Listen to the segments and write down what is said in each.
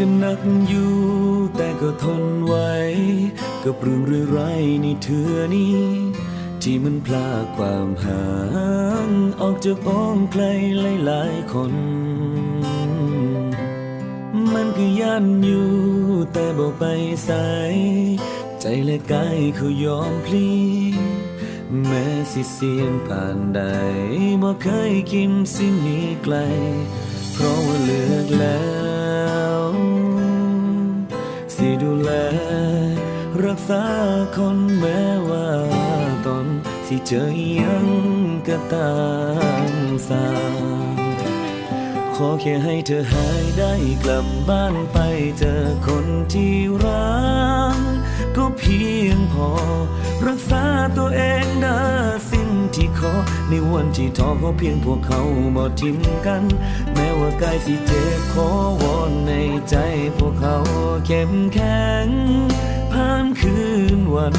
จะหนักอยู่ แต่ก็ทนไว้ กับเรื่องร้ายๆในเธอนี้ ที่มันพลากความหางออกจากอ้อมใครหลายๆคน มันก็ยันอยู่ แต่บอกไปใสใจและกายเขายอมพลีแม้สิเสียนผ่านใดบ่เคยคิดสิ่งนี้ไกล เพราะว่าเลือกแล้ว คนแม้ว่าตอนสิเจอยังก็ตามสางขอแค่ให้เธอหายได้กลับบ้านไปเจอคนที่รักก็เพียงพอ รักษาตัวเองเด้สิ่งที่ขอในวันที่ท้อเพราะเพียงพวกเขาบ่ทิ้มกัน แม้ว่ากายสิเจ็บขอวอนในใจพวกเขาเข้มแข็ง คืนวัน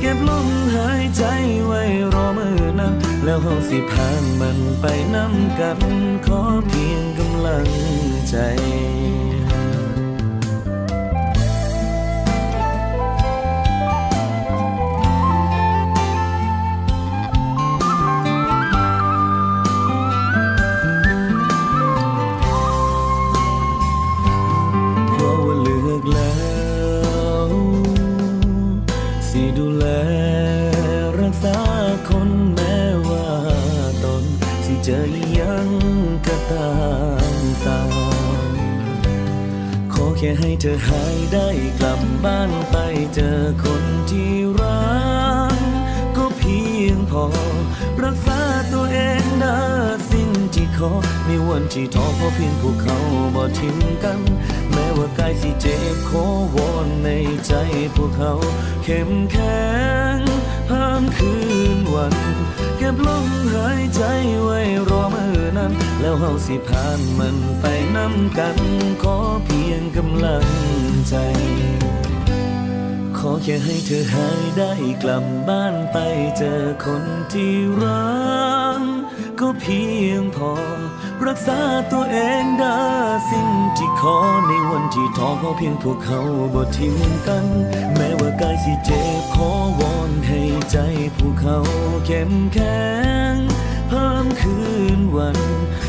เก็บลมหายใจไว้รอมือนั้น แล้วเฮาสิผ่านมันไปน้ำกัน ขอเพียงกำลังใจ เจอยังก็ตามสามขอแค่ให้เธอหายได้กลับบ้านไปเจอคนที่รักก็เพียงพอ รักษาตัวเองได้สิ่งที่ขอในวันที่ท้อเพราะเพียงพวกเขาบ่ทิ้งกัน แม้ว่ากายสิเจ็บขอวอนในใจพวกเขา เข้มแข็งผ่านคืนวัน ก็บลมหายใจไว้รอมือนั้น แล้วเฮาสิผ่านมันไปน้ำกัน ขอเพียงกำลังใจ ขอแค่ให้เธอหายได้กลับบ้านไปเจอคนที่รัก ก็เพียงพอ รักษาตัวเองได้สิ่งที่ขอในวันที่ท้อเพราเพียงพวกเขาบ่ทิ้งกัน แม้ว่ากายสิเจ็บขอวอนให้ใจพวกเขาเข้มแข็งเพิ่มคืนวัน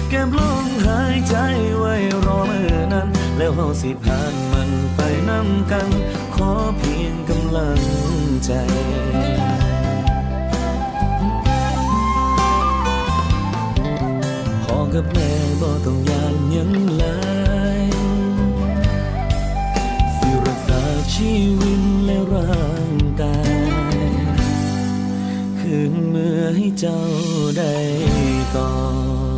เก็บลมหายใจไว้รอเมื่อนั้น แล้วเฮาสิผ่านมันไปน้ำกัน ขอเพียงกำลังใจ กับแม่บ่ต้องยานยังหลายสิรักษาชีวิตและร่างกายคืนเมื่อให้เจ้าได้ก่อน